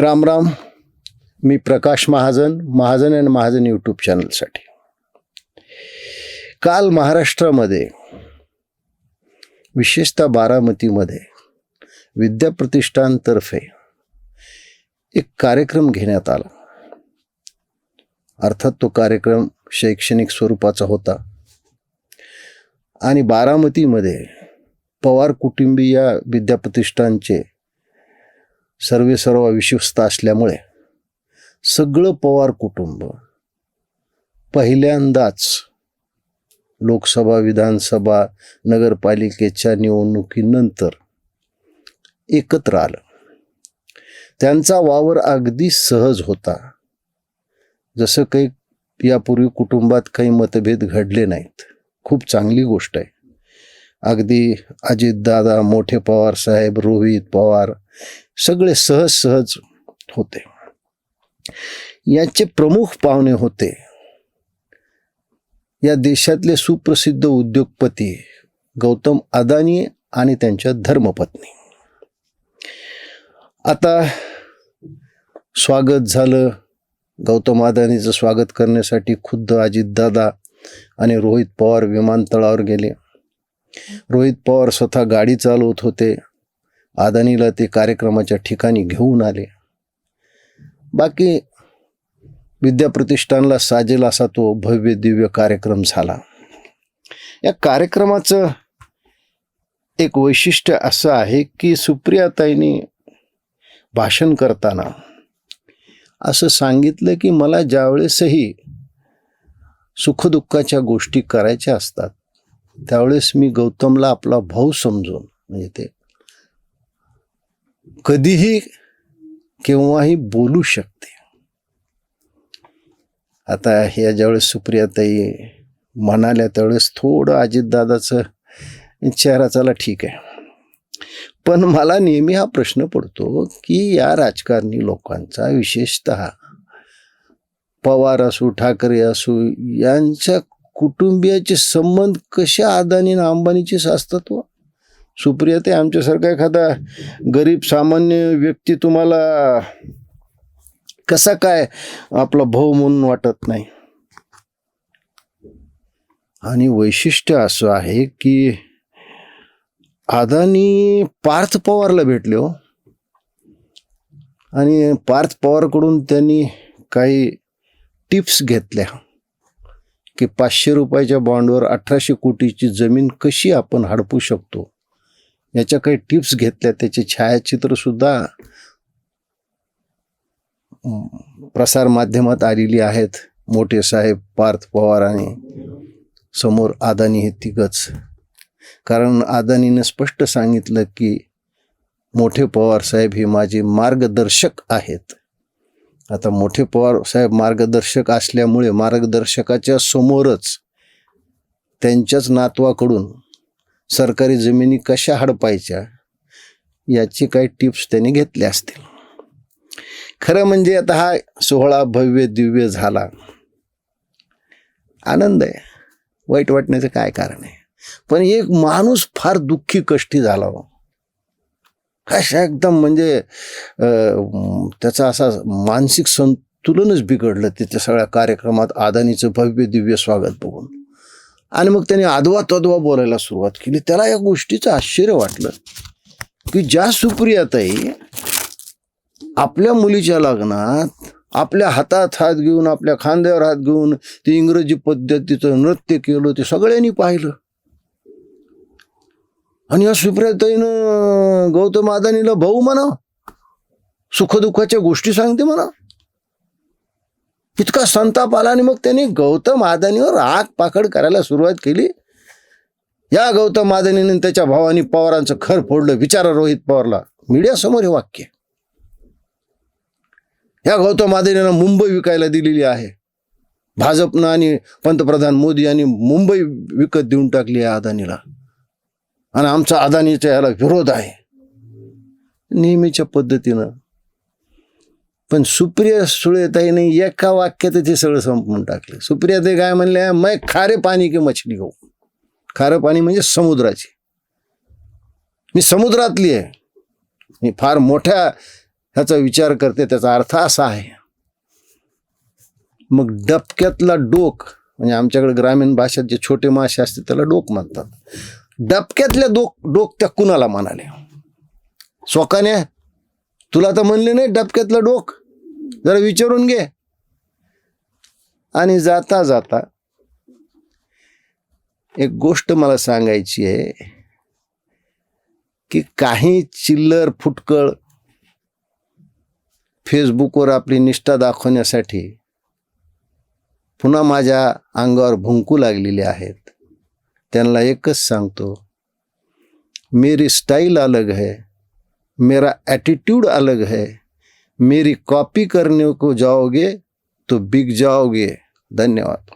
राम राम. मी Prakash Mahajan Mahajan and Mahajan YouTube चॅनलसाठी काल महाराष्ट्रामध्ये विशेषतः बारामतीमध्ये विद्याप्रतिष्ठानतर्फे एक कार्यक्रम घेण्यात आला. अर्थात तो कार्यक्रम शैक्षणिक स्वरूपाचा होता. आणि बारामतीमध्ये पवार कुटुंबी या विद्याप्रतिष्ठानचे सर्वे सर्व विश्वस्त असल्यामुळे सगळं पवार कुटुंब पहिल्यांदाच लोकसभा विधानसभा नगरपालिकेच्या निवडणुकीनंतर एकत्र आलं. त्यांचा वावर अगदी सहज होता. जसं काही यापूर्वी कुटुंबात काही मतभेद घडले नाहीत. खूप चांगली गोष्ट आहे. अगदी अजितदादा मोठे पवार साहेब रोहित पवार सगळे सहज सहज होते. यांचे प्रमुख पाहुणे होते या देशातले सुप्रसिद्ध उद्योगपती गौतम अदानी आणि त्यांच्या धर्मपत्नी. आता स्वागत झालं. गौतम अदानीचं स्वागत करण्यासाठी खुद्द अजितदादा आणि रोहित पवार विमानतळावर गेले. रोहित पवार स्वतः गाडी चालवत होते. अदानीला ते कार्यक्रमाच्या ठिकाणी घेऊन आले. बाकी विद्याप्रतिष्ठानला साजेल असा तो भव्य दिव्य कार्यक्रम झाला. या कार्यक्रमाचं एक वैशिष्ट्य असं आहे की सुप्रियाताईंनी भाषण करताना असं सांगितलं की मला ज्यावेळेसही सुखदुःखाच्या गोष्टी करायच्या असतात त्यावेळेस मी गौतमला आपला भाऊ समजून म्हणजे ते कधीही केव्हाही बोलू शकते. आता ह्या ज्यावेळेस सुप्रियाताई म्हणाल्या त्यावेळेस थोडं अजितदादाचं चेहरा चला ठीक आहे. पण मला नेहमी हा प्रश्न पडतो की या राजकारणी लोकांचा विशेषत पवार असू ठाकरे असू यांच्या कुटुंबियाचे संबंध कशा अदानी आणि अंबानीचे असतात व? सुप्रिया ते आमच्यासारखा एखादा गरीब सामान्य व्यक्ती तुम्हाला कसा काय आपला भाऊ म्हणून वाटत नाही? आणि वैशिष्ट्य असं आहे की अदानी पार्थ पवारला भेटले हो. आणि पार्थ पवारकडून त्यांनी काही टिप्स घेतल्या. की पाचशे रुपयाच्या बॉन्डवर अठराशे कोटीची जमीन कशी आपण हडपू शकतो? याच्या काही टिप्स घेतल्या. त्याचे छायाचित्रसुद्धा प्रसार माध्यमात आलेली आहेत. मोठे साहेब पार्थ पवार आणि समोर अदानी हे तिघच. कारण अदानीनं स्पष्ट सांगितलं की मोठे पवार साहेब हे माझे मार्गदर्शक आहेत. आता मोठे पवार साहेब मार्गदर्शक असल्यामुळे मार्गदर्शकाच्या समोरच त्यांच्याच नातवाकडून सरकारी जमिनी कशा हडपायच्या याची काही टिप्स त्यांनी घेतल्या असतील. खरं म्हणजे आता हा सोहळा भव्य दिव्य झाला. आनंद आहे. वाईट वाटण्याचं काय कारण आहे? पण एक माणूस फार दुःखी कष्टी झाला हो. कशा एकदम म्हणजे त्याचा असा मानसिक संतुलनच बिघडलं तिथे सगळ्या कार्यक्रमात आदानीचं भव्य दिव्य स्वागत बघून. आणि मग त्याने आदवा तदवा बोलायला सुरुवात केली. त्याला या गोष्टीचं आश्चर्य वाटलं की ज्या सुप्रियाताई आपल्या मुलीच्या लग्नात आपल्या हातात हात घेऊन आपल्या खांद्यावर हात घेऊन ते इंग्रजी पद्धतीचं नृत्य केलं ते सगळ्यांनी पाहिलं. आणि या सुप्रियाताईनं गौतम अदानीला भाऊ म्हणा सुखदुःखाच्या गोष्टी सांगते म्हणा. इतका संताप आला आणि मग त्यांनी गौतम अदानीवर आग पाकड करायला सुरुवात केली. या गौतम अदानीने त्याच्या भावानी पवारांचं खर फोडलं विचारा रोहित पवारला. मीडियासमोर हे वाक्य. या गौतम अदानीनं मुंबई विकायला दिलेली आहे. भाजपनं आणि पंतप्रधान मोदी यांनी मुंबई विकत देऊन टाकली आहे अदानीला. आणि आमचा अदानीचा याला विरोध आहे. नेहमीच्या पद्धतीनं. पण सुप्रिया सुळेताईने एका वाक्यात ते सगळं संपून टाकले. सुप्रिया ते काय म्हणले मै खारे पाणी की मछली घेऊ खारं पाणी म्हणजे समुद्राची. मी समुद्रातली आहे. मी फार मोठ्या ह्याचा विचार करते त्याचा अर्थ असा आहे. मग डबक्यातला डोक म्हणजे आमच्याकडे ग्रामीण भाषेत जे छोटे मासे असते त्याला डोक म्हणतात. डबक्यातल्या डोक डोक त्या कुणाला म्हणाले? स्वकाने तुला तर म्हणले नाही डबक्यातलं डोक. जरा विचारून घे. आणि जाता जाता एक गोष्ट मला सांगायची आहे की काही चिल्लर फुटकळ फेसबुकवर आपली निष्ठा दाखवण्यासाठी पुन्हा माझ्या अंगावर भुंकू लागलेले आहेत. त्यांना एकच सांगतो, मेरी स्टाइल अलग है, मेरा एटीट्यूड अलग है, मेरी कॉपी करने को जाओगे तो बिक जाओगे। धन्यवाद।